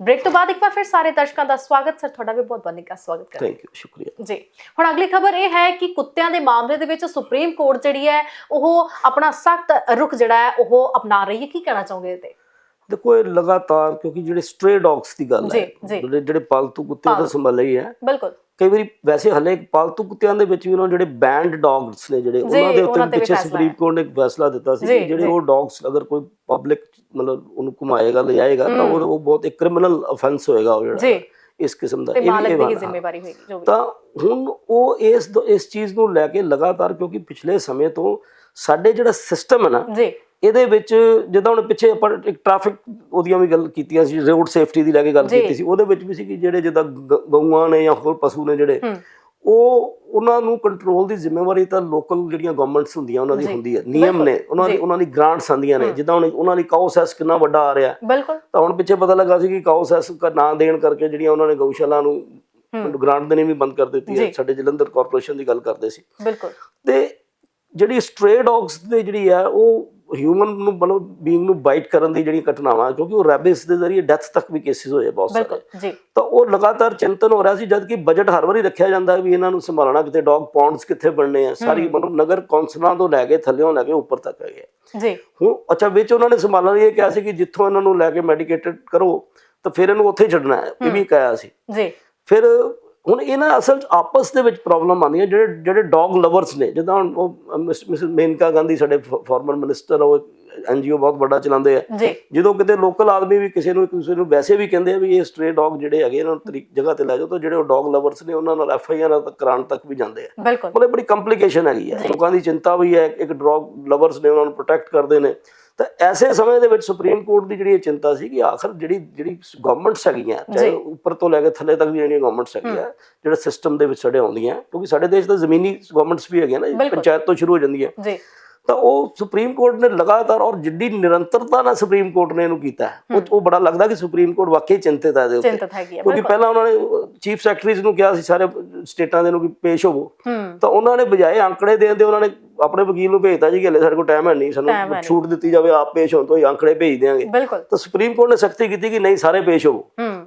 Break ਤੋਂ ਬਾਅਦ ਇੱਕ ਵਾਰ ਫਿਰ ਸਾਰੇ ਦਰਸ਼ਕਾਂ ਦਾ ਸਵਾਗਤ। ਸਰ ਤੁਹਾਡਾ ਵੀ ਬਹੁਤ ਬਹੁਤ ਨਿੱਘਾ ਸਵਾਗਤ ਕਰਦਾ ਥੈਂਕ ਯੂ ਸ਼ੁਕਰੀਆ। ਜੀ ਹੁਣ ਅਗਲੀ ਖਬਰ ਇਹ ਹੈ ਕਿ ਕੁੱਤਿਆਂ ਦੇ ਮਾਮਲੇ ਦੇ ਵਿੱਚ ਸੁਪਰੀਮ ਕੋਰਟ ਜਿਹੜੀ ਹੈ ਉਹ ਆਪਣਾ ਸਖਤ ਰੁਖ ਜਿਹੜਾ ਹੈ ਉਹ ਅਪਣਾ ਰਹੀ ਹੈ। ਕੀ ਕਹਿਣਾ ਚਾਹੋਗੇ ਤੇ ਦੇਖੋ ਇਹ ਲਗਾਤਾਰ ਕਿਉਂਕਿ ਜਿਹੜੇ ਸਟ੍ਰੇ ਡੌਗਸ ਦੀ ਗੱਲ ਹੈ। ਜਿਹੜੇ ਜਿਹੜੇ ਪਾਲਤੂ ਕੁੱਤੇ ਦਾ। ਸੰਭਾਲ ਹੀ ਹੈ ਬਿਲਕੁਲ ਕਈ ਵਾਰੀ ਵੈਸੇ ਹਲੇ ਪਾਲਤੂ ਕੁੱਤਿਆਂ ਦੇ ਵਿੱਚ ਵੀ ਉਹਨਾਂ ਜਿਹੜੇ ਬੈਂਡ ਡੌਗਸ ਨੇ ਜਿਹੜੇ ਉਹਨਾਂ ਦੇ ਉੱਤੇ ਪਿੱਛੇ ਸੁਪਰੀਮ। ਕੋਰਟ ਨੇ ਇੱਕ ਫੈਸਲਾ ਦਿੱਤਾ ਸੀ ਕਿ ਜਿਹੜੇ। ਉਹ ਡੌਗਸ ਅਗਰ ਕੋਈ ਪਬਲਿਕ ਮਤਲਬ ਉਹਨੂੰ ਘੁਮਾਏਗਾ ਲਿਜਾਏਗਾ ਤਾਂ ਉਹ ਉਹ ਬਹੁਤ ਇੱਕ ਕ੍ਰਿਮੀਨਲ ਅਫੈਂਸ ਹੋਏਗਾ ਉਹ ਜਿਹੜਾ ਜੀ ਇਸ ਕਿਸਮ ਦਾ ਇਹ ਮਾਲਕ ਦੀ। ਜ਼ਿੰਮੇਵਾਰੀ ਹੋਏਗੀ ਜੋ ਵੀ ਤਾਂ ਹੁਣ ਉਹ ਇਸ ਇਸ ਚੀਜ਼ ਨੂੰ ਲੈ ਕੇ ਲਗਾਤਾਰ ਕਿਉਂਕਿ ਪਿਛਲੇ ਸਮੇਂ ਤੋਂ ਸਾਡੇ ਜਿਹੜਾ ਸਿਸਟਮ ਹੈ ਨਾ ਜੀ ਇਹਦੇ ਵਿੱਚ ਜਿੱਦਾਂ ਹੁਣ ਪਿੱਛੇ ਆਪਾਂ ਇੱਕ ਟ੍ਰੈਫਿਕ ਉਹਦੀਆਂ ਵੀ ਗੱਲ ਕੀਤੀਆਂ ਸੀ ਰੋਡ ਸੇਫਟੀ ਦੀ ਲੈ ਕੇ ਗੱਲ। ਕੀਤੀ ਸੀ ਉਹਦੇ ਵਿੱਚ ਵੀ ਸੀ ਕਿ ਜਿਹੜੇ ਜਿੱਦਾਂ ਗਊਆਂ ਨੇ ਜਾਂ ਹੋਰ ਪਸ਼ੂ ਨੇ ਜਿਹੜੇ ਉਹ ਉਹਨਾਂ ਨੂੰ ਕੰਟਰੋਲ ਦੀ ਜ਼ਿੰਮੇਵਾਰੀ ਤਾਂ ਲੋਕਲ ਜਿਹੜੀਆਂ ਗਵਰਨਮੈਂਟਸ ਹੁੰਦੀਆਂ ਉਹਨਾਂ ਦੀ। ਹੁੰਦੀ ਹੈ ਨਿਯਮ ਨੇ ਉਹਨਾਂ ਦੀ। ਉਹਨਾਂ ਦੀ ਗ੍ਰਾਂਟਸ ਆਉਂਦੀਆਂ ਨੇ ਜਿੱਦਾਂ ਹੁਣ ਉਹਨਾਂ ਦੀ ਕਾਉਸੈਸ ਕਿੰਨਾ ਵੱਡਾ ਆ ਰਿਹਾ ਤਾਂ ਹੁਣ ਪਿੱਛੇ ਪਤਾ ਲੱਗਾ ਸੀ ਕਿ ਕਾਉਸੈਸ ਦਾ ਨਾਂ ਦੇਣ ਕਰਕੇ ਜਿਹੜੀਆਂ ਉਹਨਾਂ ਨੇ ਗਊਸ਼ਾਲਾ ਨੂੰ ਗ੍ਰਾਂਟ ਦੇਣੀ ਵੀ ਬੰਦ ਕਰ ਦਿੱਤੀ ਹੈ। ਸਾਡੇ ਜਲੰਧਰ ਕਾਰਪੋਰੇਸ਼ਨ ਦੀ ਗੱਲ ਕਰਦੇ ਸੀ ਬਿਲਕੁਲ ਤੇ ਜਿਹੜੀ ਸਟ੍ਰੇ ਡੌਗਸ ਦੇ ਜਿਹੜੀ ਹੈ ਉਹ ਹਿਊਮਨ ਨੂੰ ਮਤਲਬ ਬੀਇੰਗ ਨੂੰ ਬਾਈਟ ਕਰਨ ਦੀ ਜਿਹੜੀ ਘਟਨਾਵਾਂ ਕਿਉਂਕਿ ਉਹ ਰੈਬਿਸ ਦੇ ਜ਼ਰੀਏ ਡੈਥ ਤੱਕ ਵੀ ਕੇਸਿਸ ਹੋਏ ਬਹੁਤ ਸਾਰੇ। ਜੀ। ਤਾਂ ਉਹ ਲਗਾਤਾਰ ਚਿੰਤਨ ਹੋ ਰਿਹਾ ਸੀ ਜਦ ਕਿ ਬਜਟ ਹਰ ਵਾਰੀ ਰੱਖਿਆ ਜਾਂਦਾ ਵੀ ਇਹਨਾਂ ਨੂੰ ਸੰਭਾਲਣਾ ਕਿਤੇ ਡੌਗ ਪੌਂਡਸ ਕਿੱਥੇ ਬਣਨੇ ਆ ਸਾਰੀ ਮਤਲਬ ਨਗਰ ਕੌਂਸਲਾਂ ਤੋਂ ਲੈ ਕੇ ਥੱਲੇੋਂ ਲੈ ਕੇ ਉੱਪਰ ਤੱਕ ਹੈਗੇ। ਜੀ। ਹੁਣ ਅੱਛਾ ਵਿੱਚ ਉਹਨਾਂ ਨੇ ਸੰਭਾਲਣ ਲਈ ਇਹ ਕਿਹਾ ਸੀ ਕਿ ਜਿੱਥੋਂ ਇਹਨਾਂ ਨੂੰ ਲੈ ਕੇ ਮੈਡੀਕੇਟਡ ਕਰੋ ਤਾਂ ਫਿਰ ਇਹਨੂੰ ਉੱਥੇ ਛੱਡਣਾ ਹੈ ਇਹ ਵੀ ਕਿਹਾ ਸੀ। ਜੀ। ਫਿਰ ਹੁਣ ਇਹਨਾਂ ਅਸਲ 'ਚ ਆਪਸ ਦੇ ਵਿੱਚ ਪ੍ਰੋਬਲਮ ਆਉਂਦੀ ਹੈ ਜਿਹੜੇ ਜਿਹੜੇ ਡੌਗ ਲਵਰਸ ਨੇ, ਜਿੱਦਾਂ ਹੁਣ ਉਹ ਮਿਸ ਮੇਨਕਾ ਗਾਂਧੀ ਸਾਡੇ ਫਾਰਮਰ ਮਿਨਿਸਟਰ ਉਹ ਐਨਜੀਓ ਬਹੁਤ ਵੱਡਾ ਚਲਾਉਂਦੇ ਆ। ਜਦੋਂ ਕਿਤੇ ਲੋਕਲ ਆਦਮੀ ਵੀ ਕਿਸੇ ਨੂੰ ਕਿਸੇ ਨੂੰ ਵੈਸੇ ਵੀ ਕਹਿੰਦੇ ਆ ਵੀ ਇਹ ਸਟ੍ਰੇ ਡੌਗ ਜਿਹੜੇ ਹੈਗੇ ਇਹਨਾਂ ਨੂੰ ਜਗ੍ਹਾ ਤੇ ਲੈ ਜਾਓ ਤਾਂ ਜਿਹੜੇ ਉਹ ਡੌਗ ਲਵਰਸ ਨੇ ਉਹਨਾਂ ਨਾਲ ਐਫ ਆਈ ਆਰ ਤੱਕ ਕਰਾਉਣ ਤੱਕ ਵੀ ਜਾਂਦੇ ਆ। ਬਿਲਕੁਲ। ਮਤਲਬ ਬੜੀ ਕੰਪਲਿਕੇਸ਼ਨ ਹੈਗੀ ਹੈ ਲੋਕਾਂ ਦੀ ਚਿੰਤਾ ਵੀ ਹੈ ਇੱਕ ਡੌਗ ਲਵਰਸ ਨੇ ਉਹਨਾਂ ਨੂੰ ਪ੍ਰੋਟੈਕਟ ਕਰਦੇ ਨੇ। ਤਾਂ ਐਸੇ ਸਮੇਂ ਦੇ ਵਿੱਚ ਸੁਪਰੀਮ ਕੋਰਟ ਦੀ ਜਿਹੜੀ ਚਿੰਤਾ ਸੀ ਕਿ ਆਖਰ ਜਿਹੜੀ ਜਿਹੜੀ ਗਵਰਨਮੈਂਟਸ ਹੈਗੀਆਂ ਚਾਹੇ। ਉੱਪਰ ਤੋਂ ਲੈ ਕੇ ਥੱਲੇ ਤੱਕ ਦੀਆਂ ਜਿਹੜੀਆਂ ਗਵਰਨਮੈਂਟਸ ਹੈਗੀਆਂ ਜਿਹੜਾ ਸਿਸਟਮ ਦੇ ਵਿੱਚ ਸਾਡੇ ਆਉਂਦੀਆਂ ਕਿਉਂਕਿ ਸਾਡੇ ਦੇਸ਼ ਦਾ ਜ਼ਮੀਨੀ ਗਵਰਨਮੈਂਟਸ ਵੀ ਹੈਗੀਆਂ ਨਾ। ਪੰਚਾਇਤ ਤੋਂ ਸ਼ੁਰੂ ਹੋ ਜਾਂਦੀਆਂ। ਜੀ। ਤਾਂ ਉਹ ਸੁਪਰੀਮ ਕੋਰਟ ਨੇ ਲਗਾਤਾਰ ਔਰ ਜਿੱਡੀ ਨਿਰੰਤਰਤਾ ਨਾਲ ਸੁਪਰੀਮ ਕੋਰਟ ਨੇ ਇਹਨੂੰ ਕੀਤਾ ਉਹ ਉਹ ਬੜਾ ਲੱਗਦਾ ਕਿ ਸੁਪਰੀਮ ਕੋਰਟ ਵਾਕਈ ਚਿੰਤਿਤ ਹੈ ਇਹਦੇ ਉੱਤੇ। ਚਿੰਤਤ ਹੈ ਕਿਉਂਕਿ ਪਹਿਲਾਂ ਉਹਨਾਂ ਨੇ ਚੀਫ ਸੈਕਟਰੀਜ਼ ਨੂੰ ਕਿਹਾ ਸੀ ਸਾਰੇ ਸਟੇਟਾਂ ਦੇ ਨੂੰ ਕਿ ਪੇਸ਼ ਹੋਵੋ। ਤਾਂ ਉਹਨਾਂ ਨੇ ਬਜਾਏ ਅੰਕੜੇ ਦੇਣ ਦੇ ਉਹਨਾਂ ਨੇ ਆਪਣੇ ਵਕੀਲ ਨੂੰ ਭੇਜਤਾ ਜੀ ਕਿ ਹਲੇ ਸਾਡੇ ਕੋਲ ਟਾਈਮ ਹੈ ਨਹੀਂ ਸਾਨੂੰ। ਛੂਟ ਦਿੱਤੀ ਜਾਵੇ ਆਪ ਪੇਸ਼ ਹੋਣ ਤੋਂ ਹੀ ਅੰਕੜੇ ਭੇਜ ਦਿਆਂਗੇ। ਬਿਲਕੁਲ। ਤਾਂ ਸੁਪਰੀਮ ਕੋਰਟ ਨੇ ਸਖਤੀ ਕੀਤੀ ਕਿ ਨਹੀਂ ਸਾਰੇ ਪੇਸ਼ ਹੋਵੋ।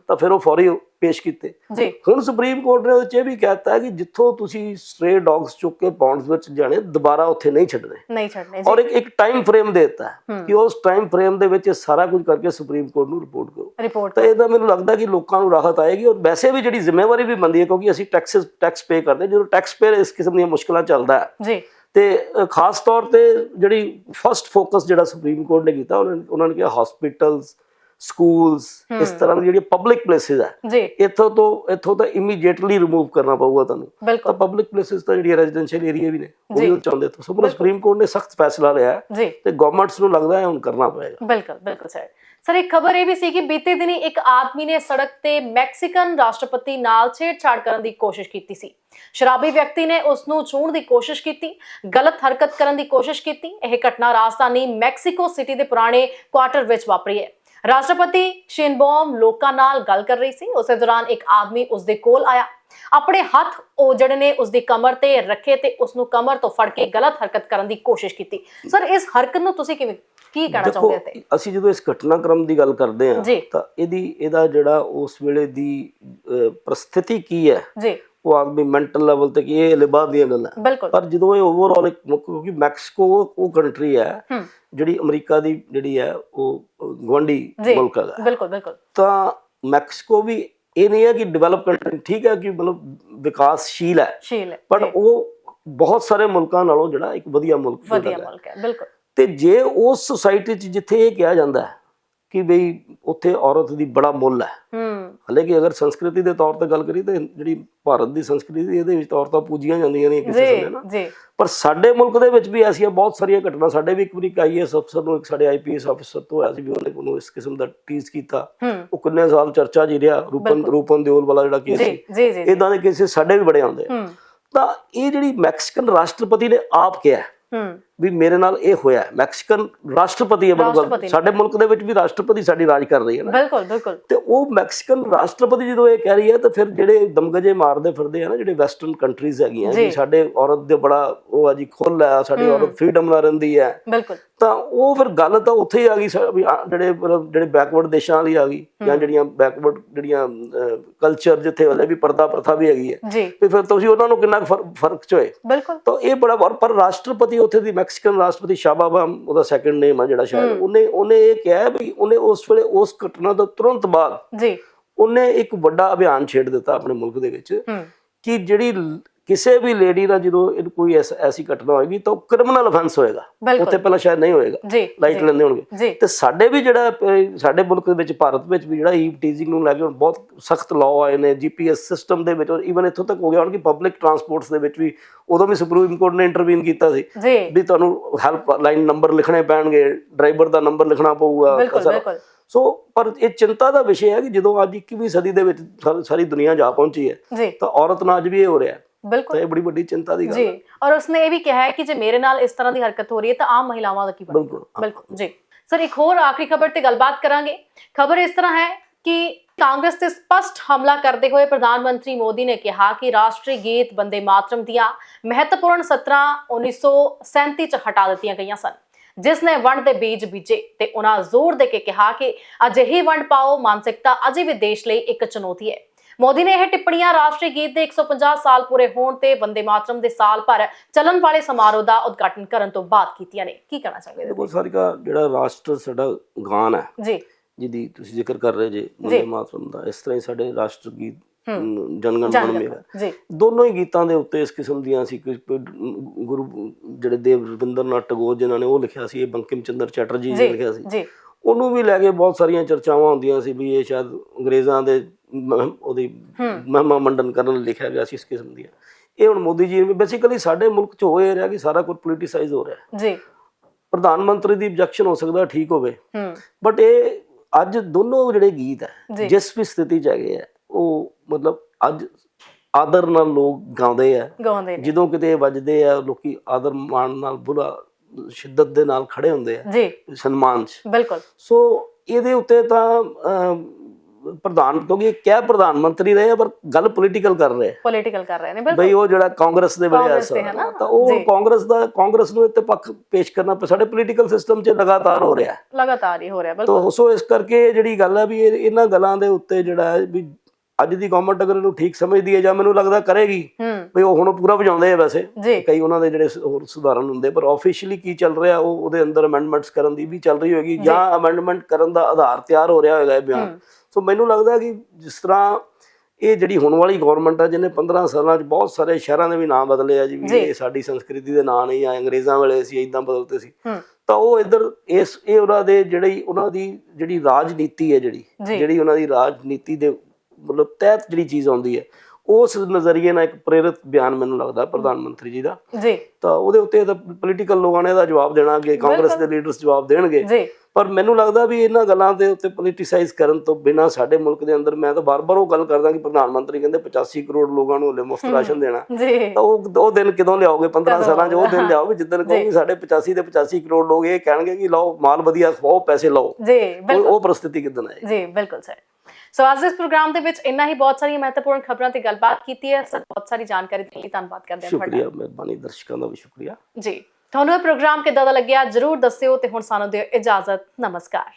ਤਾਂ ਫਿਰ ਉਹ ਫੌਰੀ ਪੇਸ਼ ਕੀਤੇ। ਜੀ। ਹੁਣ ਸੁਪਰੀਮ ਕੋਰਟ ਨੇ ਉਹਦੇ 'ਚ ਇਹ ਵੀ ਕਹਿਤਾ ਕਿ ਜਿੱਥੋਂ ਤੁਸੀਂ ਸਟ੍ਰੇ ਡੌਗਸ ਚੁੱਕ ਕੇ ਪੌਂਡਸ ਵਿੱਚ ਜਾਣੇ ਦੁਬਾਰਾ ਉੱਥੇ ਨਹੀਂ ਛੱਡਣੇ। ਨਹੀਂ ਛੱਡਨੇ ਔਰ ਇੱਕ ਇੱਕ ਟਾਈਮ ਫਰੇਮ ਦਿੱਤਾ ਕਿ ਉਸ ਟਾਈਮ ਫਰੇਮ ਦੇ ਵਿੱਚ ਇਹ ਸਾਰਾ ਕੁਝ ਕਰਕੇ ਸੁਪਰੀਮ ਕੋਰਟ ਨੂੰ ਰਿਪੋਰਟ ਕਰੋ। ਰਿਪੋਰਟ ਤਾਂ ਇਹਦਾ ਮੈਨੂੰ ਲੱਗਦਾ ਕਿ ਲੋਕਾਂ ਨੂੰ ਰਾਹਤ ਆਏਗੀ ਔਰ ਵੈਸੇ ਵੀ ਜਿਹੜੀ ਜ਼ਿੰਮੇਵਾਰੀ ਵੀ ਬਣਦੀ ਹੈ ਕਿਉਂਕਿ ਅਸੀਂ ਟੈਕਸਸ ਟੈਕਸ ਪੇ ਕਰਦੇ। ਜਦੋਂ ਟੈਕਸ ਪੇਅਰ ਇਸ ਕਿਸਮ ਦੀਆਂ ਮੁਸ਼ਕਲਾਂ ਚੱਲਦਾ ਹੈ। ਜੀ। ਤੇ ਖਾਸ ਤੌਰ ਤੇ ਜਿਹੜੀ ਫਰਸਟ ਫੋਕਸ ਜਿਹੜਾ ਸੁਪਰੀਮ ਕੋਰਟ ਨੇ ਕੀਤਾ ਉਹਨਾਂ ਨੇ ਕਿਹਾ ਹਸਪੀਟਲਸ ਸਕੂਲਸ ਇਸ ਤਰ੍ਹਾਂ ਦੀ ਜਿਹੜੀਆਂ ਪਬਲਿਕ ਪਲੇਸਿਸ ਹੈ ਜੀ। ਇੱਥੋਂ ਤੋਂ ਇੱਥੋਂ ਤਾਂ ਇਮੀਡੀਏਟਲੀ ਰਿਮੂਵ ਕਰਨਾ ਪਊਗਾ ਤੁਹਾਨੂੰ। ਤਾਂ ਪਬਲਿਕ ਪਲੇਸਿਸ ਤਾਂ ਜਿਹੜੀਆਂ ਰੈਜ਼ੀਡੈਂਸ਼ੀਅਲ ਏਰੀਆ ਵੀ ਨੇ ਉਹ। ਵੀ ਚਾਹੁੰਦੇ ਤਾਂ ਸੁਪਰ ਸੁਪਰੀਮ ਕੋਰਟ ਨੇ ਸਖਤ ਫੈਸਲਾ ਲਿਆ ਤੇ ਗਵਰਨਮੈਂਟਸ ਨੂੰ ਲੱਗਦਾ ਹੈ ਹੁਣ ਕਰਨਾ ਪਏਗਾ। ਬਿਲਕੁਲ ਬਿਲਕੁਲ ਸਰ। ਸਰ ਇੱਕ ਖਬਰ ਇਹ ਵੀ ਸੀ ਕਿ ਬੀਤੇ ਦਿਨੀ ਇੱਕ ਆਦਮੀ ਨੇ ਸੜਕ ਤੇ ਮੈਕਸੀਕਨ ਰਾਸ਼ਟਰਪਤੀ ਨਾਲ ਛੇੜਛਾੜ ਕਰਨ ਦੀ ਕੋਸ਼ਿਸ਼ ਕੀਤੀ ਸੀ। ਸ਼ਰਾਬੀ ਵਿਅਕਤੀ ਨੇ ਉਸ ਨੂੰ ਛੂਹਣ ਦੀ ਕੋਸ਼ਿਸ਼ ਕੀਤੀ ਗਲਤ ਹਰਕਤ ਕਰਨ ਦੀ ਕੋਸ਼ਿਸ਼ ਕੀਤੀ। ਇਹ ਘਟਨਾ ਰਾਜਧਾਨੀ ਮੈਕਸੀਕੋ ਸਿਟੀ ਦੇ ਪੁਰਾਣੇ ਕੁਆਟਰ ਵਿੱਚ ਵਾਪਰੀ ਹੈ। ਰਾਸ਼ਟਰਪਤੀ ਸ਼ਿਨਬੋਮ ਲੋਕਾਂ ਨਾਲ ਗੱਲ ਕਰ ਰਹੀ ਸੀ। ਉਸੇ ਦੌਰਾਨ ਇੱਕ ਆਦਮੀ ਉਸ ਦੇ ਕੋਲ ਆਇਆ। ਆਪਣੇ ਹੱਥ ਉਹ ਜਿਹੜੇ ਨੇ ਉਸ ਦੀ ਕਮਰ ਤੇ ਰੱਖੇ ਤੇ ਉਸ ਨੂੰ ਕਮਰ ਤੋਂ ਫੜ ਕੇ ਗਲਤ ਹਰਕਤ ਕਰਨ ਦੀ ਕੋਸ਼ਿਸ਼ ਕੀਤੀ। ਸਰ ਇਸ ਹਰਕਤ ਨੂੰ ਤੁਸੀਂ ਕਿਵੇਂ ਕੀ ਕਹਿਣਾ ਚਾਹੋਗੇ ਤੇ ਅਸੀਂ ਜਦੋਂ ਇਸ ਘਟਨਾਕ੍ਰਮ ਦੀ ਗੱਲ ਕਰਦੇ ਹਾਂ। ਤਾਂ ਇਹਦੀ ਇਹਦਾ ਜਿਹੜਾ ਉਸ ਵੇਲੇ ਦੀ ਪ੍ਰਸਥਿਤੀ ਕੀ ਹੈ ਜੀ। ਉਹ ਆਦਮੀ ਮੈਂਟਲ ਲੈਵਲ ਤੇ ਕੀ ਇਹ ਲਿਬਾਦ ਦੀਆਂ ਗੱਲਾਂ। ਪਰ ਜਦੋਂ ਇਹ ਓਵਰਆਲ ਇੱਕ ਮੁੱਖ- ਕਿਉਂਕਿ ਮੈਕਸੀਕੋ ਉਹ ਕੰਟਰੀ ਹੈ ਹੂੰ। ਜਿਹੜੀ ਅਮਰੀਕਾ ਦੀ ਜਿਹੜੀ ਹੈ ਉਹ ਗਵਾਂਢੀ ਮੁਲਕ ਹੈਗਾ ਬਿਲਕੁਲ ਬਿਲਕੁਲ। ਤਾਂ ਮੈਕਸੀਕੋ ਵੀ ਇਹ ਨਹੀਂ ਹੈ ਕਿ ਡਿਵੈਲਪ ਕੰਟਰੀ ਠੀਕ ਹੈ ਕਿ ਮਤਲਬ ਵਿਕਾਸਸ਼ੀਲ ਹੈ। ਹੈ ਪਰ ਉਹ ਬਹੁਤ ਸਾਰੇ ਮੁਲਕਾਂ ਨਾਲੋਂ ਜਿਹੜਾ ਇੱਕ ਵਧੀਆ ਮੁਲਕ ਵਧੀਆ। ਮੁਲਕ ਹੈ ਬਿਲਕੁਲ। ਤੇ ਜੇ ਉਸ ਸੁਸਾਇਟੀ 'ਚ ਜਿੱਥੇ ਇਹ ਕਿਹਾ ਜਾਂਦਾ ਹੈ ਕਿ ਬਈ ਉੱਥੇ ਔਰਤ ਦੀ ਬੜਾ ਮੁੱਲ ਹੈ। ਹੂੰ। ਹਾਲਾਂਕਿ ਅਗਰ ਸੰਸਕ੍ਰਿਤੀ ਦੇ ਤੌਰ ਤੇ ਗੱਲ ਕਰੀ ਤੇ ਜਿਹੜੀ ਭਾਰਤ ਦੀ ਸੰਸਕ੍ਰਿਤੀ ਇਹਦੇ ਵਿੱਚ ਤਾਂ ਔਰਤਾਂ ਪੂਜੀਆਂ ਜਾਂਦੀਆਂ ਨੇ ਕਿਸੇ ਜੀ ਸਮੇਂ ਨਾ। ਜੀ। ਪਰ ਸਾਡੇ ਮੁਲਕ ਦੇ ਵਿੱਚ ਵੀ ਐਸੀਆਂ ਬਹੁਤ ਸਾਰੀਆਂ ਘਟਨਾ ਸਾਡੇ ਵੀ ਇੱਕ ਵਾਰੀ ਆਈਐਸ ਅਫਸਰ ਨੂੰ ਇੱਕ ਸਾਡੇ ਆਈਪੀਐਸ ਅਫਸਰ ਤੋਂ ਹੋਇਆ ਸੀ ਵੀ ਉਹਨੇ ਉਹਨੂੰ ਇਸ ਕਿਸਮ ਦਾ ਟੀਜ਼ ਕੀਤਾ। ਉਹ ਕਿੰਨੇ ਸਾਲ ਚਰਚਾ ਹੀ ਰਿਹਾ ਰੂਪਨ ਰੂਪਨ ਦਿਓਲ ਵਾਲਾ ਜਿਹੜਾ ਕੇਸ ਜੀ ਸੀ। ਜੀ ਜੀ ਜੀ। ਇਦਾਂ ਦੇ ਕੇਸਿਸ ਸਾਡੇ ਵੀ ਬੜੇ ਆਉਂਦੇ ਆ। ਤਾਂ ਇਹ ਜਿਹੜੀ ਮੈਕਸੀਕਨ ਰਾਸ਼ਟਰਪਤੀ ਨੇ ਆਪ ਕਿਹਾ ਹੂੰ। ਵੀ ਮੇਰੇ ਨਾਲ ਇਹ ਹੋਇਆ। ਮੈਕਸੀਕਨ ਰਾਸ਼ਟਰਪਤੀ ਹੈ ਨੇ। ਸਾਡੇ ਮੁਲਕ ਦੇ ਵਿੱਚ ਵੀ ਰਾਸ਼ਟਰਪਤੀ ਸਾਡੀ ਰਾਜ ਕਰ ਰਹੀ ਹੈ ਨਾ। ਬਿਲਕੁਲ ਬਿਲਕੁਲ। ਤੇ ਉਹ ਮੈਕਸੀਕਨ ਰਾਸ਼ਟਰਪਤੀ ਜਦੋਂ ਇਹ ਕਹਿ ਰਹੀ ਹੈ ਤਾਂ ਫਿਰ ਜਿਹੜੇ ਦਮਗਜੇ ਮਾਰਦੇ ਫਿਰਦੇ ਆ ਨਾ ਜਿਹੜੇ ਵੈਸਟਰਨ ਕੰਟਰੀਜ਼ ਹੈਗੀਆਂ ਜੀ। ਸਾਡੇ ਔਰਤ ਦੇ ਬੜਾ ਉਹ ਆ ਜੀ ਖੁੱਲ ਹੈ ਸਾਡੀ ਔਰਤ ਫ੍ਰੀडम ਨਾਲ ਰਹਿੰਦੀ ਹੈ। ਬਿਲਕੁਲ। ਤਾਂ ਉਹ ਫਿਰ ਗੱਲ ਤਾਂ ਉੱਥੇ ਹੀ ਆ ਗਈ ਜਿਹੜੇ ਜਿਹੜੇ ਬੈਕਵਰਡ ਦੇਸ਼ਾਂ ਵਾਲੀ ਆ ਗਈ ਜਾਂ ਜਿਹੜੀਆਂ ਬੈਕਵਰਡ ਜਿਹੜੀਆਂ ਕਲਚਰ ਜਿੱਥੇ ਹਲੇ ਵੀ ਪਰਦਾ ਪ੍ਰਥਾ ਵੀ ਹੈਗੀ ਹੈ। ਵੀ ਫਿਰ ਤੁਸੀਂ ਉਹਨਾਂ ਨੂੰ ਕਿੰਨਾ ਫ਼ਰਕ ਚ ਹੋਏ। ਬਿਲਕੁਲ। ਤਾਂ ਇਹ ਬੜਾ ਪਰ ਰਾਸ਼ਟਰਪਤੀ ਉੱਥੇ ਦੀ ਮੈਕਸੀਕਨ ਰਾਸ਼ਟਰਪਤੀ ਸ਼ਾਬਾਬਾ ਉਹਦਾ ਸੈਕੰਡ ਨੇਮ ਆ ਜਿਹੜਾ ਸ਼ਾਇਦ ਉਹਨੇ ਉਹਨੇ ਇਹ ਕਿਹਾ ਵੀ ਉਹਨੇ ਉਸ ਵੇਲੇ ਉਸ ਘਟਨਾ ਤੋਂ ਤੁਰੰਤ ਬਾਅਦ ਜੀ। ਉਹਨੇ ਇੱਕ ਵੱਡਾ ਅਭਿਆਨ ਛੇੜ ਦਿੱਤਾ ਆਪਣੇ ਮੁਲਕ ਦੇ ਵਿੱਚ ਕਿ ਜਿਹੜੀ ਕਿਸੇ ਵੀ ਲੇਡੀ ਨਾਲ ਜਦੋਂ ਇਹ ਕੋਈ ਐਸ- ਘਟਨਾ ਹੋਏਗੀ ਤਾਂ ਕ੍ਰਿਮੀਨਲ ਅਫੈਂਸ ਹੋਏਗਾ। ਉੱਥੇ ਪਹਿਲਾਂ ਸ਼ਾਇਦ ਨਹੀਂ ਹੋਏਗਾ। ਲਾਈਟ ਲੈਂਦੇ ਹੋਣਗੇ। ਤੇ ਸਾਡੇ ਵੀ ਜਿਹੜਾ ਸਾਡੇ ਮੁਲਕ ਦੇ ਵਿੱਚ ਭਾਰਤ ਵਿੱਚ ਵੀ ਜਿਹੜਾ ਈਵ ਟੀਜ਼ਿੰਗ ਨੂੰ ਲੈ ਕੇ ਹੁਣ ਬਹੁਤ ਸਖਤ ਲਾਅ ਆਏ ਨੇ ਜੀਪੀਐਸ ਸਿਸਟਮ ਦੇ ਵਿੱਚ ਇਵਨ ਇੱਥੋਂ ਤੱਕ ਹੋ ਗਿਆ ਹੁਣ ਕਿ ਪਬਲਿਕ ਟਰਾਂਸਪੋਰਟਸ ਦੇ ਵਿੱਚ ਵੀ ਉਦੋਂ ਵੀ ਸੁਪਰੀਮ ਕੋਰਟ ਨੇ ਇੰਟਰਵੀਨ ਕੀਤਾ ਸੀ ਵੀ ਤੁਹਾਨੂੰ ਹੈਲਪ ਲਾਈਨ ਨੰਬਰ ਲਿਖਣੇ ਪੈਣਗੇ ਡਰਾਈਵਰ ਦਾ ਨੰਬਰ ਲਿਖਣਾ ਪਊਗਾ ਬਿਲਕੁਲ ਸੋ ਪਰ ਇਹ ਚਿੰਤਾ ਦਾ ਵਿਸ਼ੇ ਹੈ ਕਿ ਜਦੋਂ ਅੱਜ 21ਵੀਂ ਸਦੀ ਦੇ ਵਿੱਚ ਸਾਰੀ- ਦੁਨੀਆ ਜਾ ਪਹੁੰਚੀ ਹੈ ਤਾਂ ਔਰਤ ਨਾਲ ਅੱਜ ਵੀ ਇਹ ਹੋ ਰਿਹਾ ਹੈ। ਬਿਲਕੁਲ। ਤਾਂ ਇਹ ਬੜੀ ਵੱਡੀ ਚਿੰਤਾ ਦੀ ਗੱਲ ਜੀ ਹੈ ਔਰ ਉਸਨੇ ਇਹ ਵੀ ਕਿਹਾ ਹੈ ਕਿ ਜੇ ਮੇਰੇ ਨਾਲ ਇਸ ਤਰ੍ਹਾਂ ਦੀ ਹਰਕਤ ਹੋ ਰਹੀ ਹੈ ਤਾਂ ਆਮ ਮਹਿਲਾਵਾਂ ਦਾ ਕੀ ਬਣੇਗਾ? ਬਿਲਕੁਲ ਬਿਲਕੁਲ ਜੀ। ਸਰ ਇੱਕ ਹੋਰ ਆਖਰੀ ਖਬਰ ਤੇ ਗੱਲਬਾਤ ਕਰਾਂਗੇ। ਖਬਰ ਇਸ ਤਰ੍ਹਾਂ ਹੈ ਕਿ ਕਾਂਗਰਸ ਤੇ ਸਪਸ਼ਟ ਹਮਲਾ ਕਰਦੇ ਹੋਏ ਪ੍ਰਧਾਨ ਮੰਤਰੀ ਮੋਦੀ ਨੇ ਕਿਹਾ ਕਿ ਰਾਸ਼ਟਰੀ ਗੀਤ ਬੰਦੇ ਮਾਤਰਮ ਦੀਆਂ ਮਹੱਤਵਪੂਰਨ ਸਤਰਾਂ 1937 ਚ ਹਟਾ ਦਿੱਤੀਆਂ ਗਈਆਂ ਸਨ ਜਿਸ ਨੇ ਵੰਡ ਦੇ ਬੀਜ ਬੀਜੇ ਤੇ ਉਹਨਾਂ ਜ਼ੋਰ ਦੇ ਕੇ ਕਿਹਾ ਕਿ ਅਜਿਹੀ ਵੰਡ ਪਾਓ ਮਾਨਸਿਕਤਾ ਅਜੇ ਵੀ ਦੇਸ਼ ਲਈ ਇੱਕ ਚੁਣੌਤੀ ਹੈ। ਮੋਦੀ ਨੇ ਇਹ ਟਿੱਪਣੀਆਂ ਰਾਸ਼ਟਰੀ ਗੀਤ ਦੇ 150 ਸਾਲ ਪੂਰੇ ਹੋਣ ਤੇ ਬੰਦੇ ਮਾਤਰਮ ਦੇ ਸਾਲ ਭਰ ਚੱਲਣ ਵਾਲੇ ਸਮਾਰੋਹ ਦਾ ਉਦਘਾਟਨ ਕਰਨ ਤੋਂ ਬਾਅਦ ਕੀਤੀਆਂ ਨੇ। ਕੀ ਕਹਿਣਾ ਇਹਦੇ ਦੇਖੋ ਸਾਰਿਕਾ ਜਿਹੜਾ ਰਾਸ਼ਟਰ ਸਾਡਾ ਗਾਨ ਹੈ ਜੀ। ਜਿਹਦੀ ਤੁਸੀਂ ਜ਼ਿਕਰ ਕਰ ਰਹੇ ਜੇ ਵੰਦੇ ਮਾਤਰਮ ਦਾ ਇਸ ਤਰ੍ਹਾਂ ਹੀ ਸਾਡੇ ਰਾਸ਼ਟਰ ਗੀਤ ਜਨਗਣ ਮਨ ਮੇਰਾ। ਦੋਨੋਂ ਹੀ ਗੀਤਾਂ ਦੇ ਉੱਤੇ ਇਸ ਕਿਸਮ ਦੀਆਂ ਸੀ ਗੁਰੂ ਜਿਹੜੇ ਦੇਵ ਰਵਿੰਦਰਨਾਥ ਟੈਗੋਰ ਜਿਨ੍ਹਾਂ ਨੇ ਉਹ ਲਿਖਿਆ ਸੀ ਇਹ ਬੰਕਿਮ ਚੰਦਰ ਚੈਟਰਜੀ ਜੀ ਨੇ ਲਿਖਿਆ ਸੀ। ਉਹਨੂੰ ਵੀ ਲੈ ਕੇ ਬਹੁਤ ਸਾਰੀਆਂ ਚਰਚਾਵਾਂ ਹੁੰਦੀਆਂ ਸੀ ਵੀ ਇਹ ਸ਼ਾਇਦ ਅੰਗਰੇਜ਼ਾਂ ਦੇ ਉਹਦੀ ਮਹਿਮਾ ਮੰਡਨ ਕਰਨ ਲਈ ਲਿਖਿਆ ਗਿਆ ਸੀ ਇਸ ਕਿਸਮ ਦੀਆਂ। ਇਹ ਹੁਣ ਮੋਦੀ ਜੀ ਨੇ ਬੇਸਿਕਲੀ ਸਾਡੇ ਮੁਲਕ 'ਚ ਹੋ ਇਹ ਰਿਹਾ ਕਿ ਸਾਰਾ ਕੁਝ ਪੋਲੀਟੀਸਾਈਜ਼ ਹੋ ਰਿਹਾ ਹੈ। ਜੀ। ਪ੍ਰਧਾਨ ਮੰਤਰੀ ਦੀ ਆਬਜੈਕਸ਼ਨ ਹੋ ਸਕਦਾ ਠੀਕ ਹੋਵੇ। ਬਟ ਇਹ ਅੱਜ ਦੋਨੋਂ ਜਿਹੜੇ ਗੀਤ। ਹੈ ਜਿਸ ਵੀ ਸਥਿਤੀ 'ਚ ਹੈਗੇ ਆ ਉਹ ਮਤਲਬ ਅੱਜ ਆਦਰ ਨਾਲ ਲੋਕ ਗਾਉਂਦੇ ਆ ਜਦੋਂ ਕਿਤੇ ਵੱਜਦੇ ਆ ਲੋਕੀ ਆਦਰ ਮਾਣ ਨਾਲ ਬੁਰਾ ਸ਼ਿੱਦਤ ਦੇ ਨਾਲ ਖੜੇ ਹੁੰਦੇ ਆ। ਜੀ। ਸਨਮਾਨ 'ਚ। ਬਿਲਕੁਲ। ਸੋ ਇਹਦੇ ਉੱਤੇ ਤਾਂ ਪ੍ਰਧਾਨ ਕਿਉਂਕਿ ਕਹਿ ਪ੍ਰਧਾਨ ਮੰਤਰੀ ਰਹੇ ਆ ਪਰ ਗੱਲ ਪੋਲੀਟੀਕਲ ਕਰ ਰਹੇ ਆ। ਪੋਲੀਟੀਕਲ ਕਰ ਰਹੇ ਨੇ ਬਿਲਕੁਲ। ਬਈ ਉਹ ਜਿਹੜਾ ਕਾਂਗਰਸ ਦੇ ਵੇਲੇ ਨਾ, ਤਾਂ ਉਹ। ਕਾਂਗਰਸ ਦਾ ਕਾਂਗਰਸ ਨੂੰ ਇੱਥੇ ਪੱਖ ਪੇਸ਼ ਕਰਨਾ ਸਾਡੇ ਪੋਲੀਟੀਕਲ ਸਿਸਟਮ 'ਚ ਲਗਾਤਾਰ ਹੋ ਰਿਹਾ। ਲਗਾਤਾਰ ਹੀ ਹੋ ਰਿਹਾ ਬਿਲਕੁਲ। ਤਾਂ ਸੋ ਇਸ ਕਰਕੇ ਜਿਹੜੀ ਗੱਲ ਹੈ ਵੀ ਇਹ- ਇਹਨਾਂ ਗੱਲਾਂ ਦੇ ਉੱਤੇ ਜਿਹੜਾ ਵੀ ਅੱਜ ਦੀ ਗਵਰਨਮੈਂਟ ਅਗਰ ਇਹਨੂੰ ਠੀਕ ਸਮਝਦੀ ਹੈ ਜਾਂ ਮੈਨੂੰ ਲੱਗਦਾ ਕਰੇਗੀ ਵੀ ਉਹ ਹੁਣ ਪੂਰਾ ਵਜਾਉਂਦੇ ਆ ਵੈਸੇ। ਕਈ ਉਹਨਾਂ ਦੇ ਜਿਹੜੇ ਹੋਰ ਸੁਧਾਰਨ ਹੁੰਦੇ ਪਰ ਆਫੀਸ਼ੀਅਲੀ ਕੀ ਚੱਲ ਰਿਹਾ ਉਹ ਉਹਦੇ ਅੰਦਰ ਅਮੈਂਡਮੈਂਟਸ ਕਰਨ ਦੀ ਵੀ ਚੱਲ ਰਹੀ ਹੋਏਗੀ ਜਾਂ। ਅਮੈਂਡਮੈਂਟ ਕਰਨ ਦਾ ਆਧਾਰ ਤਿਆਰ ਹੋ ਰਿਹਾ ਹੋਏਗਾ ਇਹ ਬਿਆਨ। ਸੋ ਮੈਨੂੰ ਲੱਗਦਾ ਕਿ ਜਿਸ ਤਰ੍ਹਾਂ ਇਹ ਜਿਹੜੀ ਹੁਣ ਵਾਲੀ ਗਵਰਨਮੈਂਟ ਆ ਜਿਹਨੇ 15 ਸਾਲਾਂ 'ਚ ਬਹੁਤ ਸਾਰੇ ਸ਼ਹਿਰਾਂ ਦੇ ਵੀ ਨਾਮ ਬਦਲੇ ਆ ਜੀ। ਵੀ। ਇਹ ਸਾਡੀ ਸੰਸਕ੍ਰਿਤੀ ਦੇ ਨਾਂ ਨਹੀਂ ਆ ਅੰਗਰੇਜ਼ਾਂ ਵੇਲੇ ਸੀ ਇਦਾਂ ਬਦਲਤੇ ਸੀ। ਤਾਂ ਉਹ ਇੱਧਰ ਇਸ ਇਹ ਉਹਨਾਂ ਦੇ ਜਿਹੜੀ ਉਹਨਾਂ ਦੀ ਜਿਹੜੀ ਰਾਜਨੀਤੀ ਹੈ ਜਿਹੜੀ। ਜਿਹੜੀ ਉਹਨਾਂ ਦੀ ਰਾਜਨੀਤੀ ਦੇ ਮਤਲਬ ਤਹਿਤ ਜਿਹੜੀ ਚੀਜ਼ ਆਉਂਦੀ ਹੈ ਉਸ ਨਜ਼ਰੀਏ ਨਾਲ ਇੱਕ ਪ੍ਰੇਰਿਤ ਬਿਆਨ ਮੈਨੂੰ ਲੱਗਦਾ ਪ੍ਰਧਾਨ ਮੰਤਰੀ ਜੀ ਦਾ। ਜੀ। ਤਾਂ ਉਹਦੇ ਉੱਤੇ ਤਾਂ ਪੋਲੀਟੀਕਲ ਲੋਕਾਂ ਨੇ ਇਹਦਾ ਜਵਾਬ ਦੇਣਾ ਕਿ ਕਾਂਗਰਸ ਦੇ ਲੀਡਰਸ ਜਵਾਬ ਦੇਣਗੇ। ਜੀ। ਪਰ ਮੈਨੂੰ ਲੱਗਦਾ ਵੀ ਇਹਨਾਂ ਗੱਲਾਂ ਦੇ ਉੱਤੇ ਪੋਲੀਟੀਸਾਈਜ਼ ਕਰਨ ਤੋਂ ਬਿਨਾ ਸਾਡੇ ਮੁਲਕ ਦੇ ਅੰਦਰ ਮੈਂ ਤਾਂ ਬਾਰ-ਬਾਰ ਉਹ ਗੱਲ ਕਰਦਾ ਕਿ ਪ੍ਰਧਾਨ ਮੰਤਰੀ ਕਹਿੰਦੇ 85 ਕਰੋੜ ਲੋਕਾਂ ਨੂੰ ਹਲੇ ਮੁਫਤ ਰਾਸ਼ਨ ਦੇਣਾ। ਤਾਂ ਉਹ ਉਹ ਦਿਨ ਕਦੋਂ ਲਿਆਓਗੇ? 15 ਸਾਲਾਂ 'ਚ ਉਹ ਦਿਨ ਲਿਆਓਗੇ? ਜਿੱਦਣ ਕਹੋਗੇ ਸਾਡੇ 85 ਦੇ 85 ਕਰੋੜ ਲੋਕ ਇਹ ਕਹਿਣਗੇ ਕਿ ਲਓ ਮਾਲ ਵਧੀਆ ਖਵਾਓ ਪੈਸੇ ਲਓ। ਜੀ ਉਹ ਬਿਲਕੁਲ। ਉਹ ਪ੍ਰਸਥਿਤੀ ਕਿਦਾਂ ਆਏਗੀ? ਜੀ ਬਿਲਕੁਲ ਸਰ। ਸੋ ਅੱਜ ਇਸ ਪ੍ਰੋਗਰਾਮ ਦੇ ਵਿੱਚ ਇੰਨਾ ਹੀ ਬਹੁਤ ਸਾਰੀਆਂ ਮਹੱਤਵਪੂਰਨ ਖਬਰਾਂ ਤੇ ਗੱਲਬਾਤ ਕੀਤੀ ਹੈ ਸਰ ਬਹੁਤ ਸਾਰੀ ਜਾਣਕਾਰੀ ਦੇਣ ਲਈ ਧੰਨਵਾਦ ਕਰਦੇ ਹਾਂ ਤੁਹਾਡਾ। ਸ਼ੁਕਰੀਆ ਮਿਹਰਬਾਨੀ ਦਰਸ਼ਕਾਂ ਦਾ ਵੀ ਸ਼ੁਕਰੀਆ। ਜੀ ਤੁਹਾਨੂੰ ਇਹ ਪ੍ਰੋਗਰਾਮ ਕਿੱਦਾਂ ਦਾ ਲੱਗਿਆ ਜਰੂਰ ਦੱਸਿਓ ਤੇ ਹੁਣ ਸਾਨੂੰ ਦਿਓ ਇਜਾਜ਼ਤ। ਨਮਸਕਾਰ।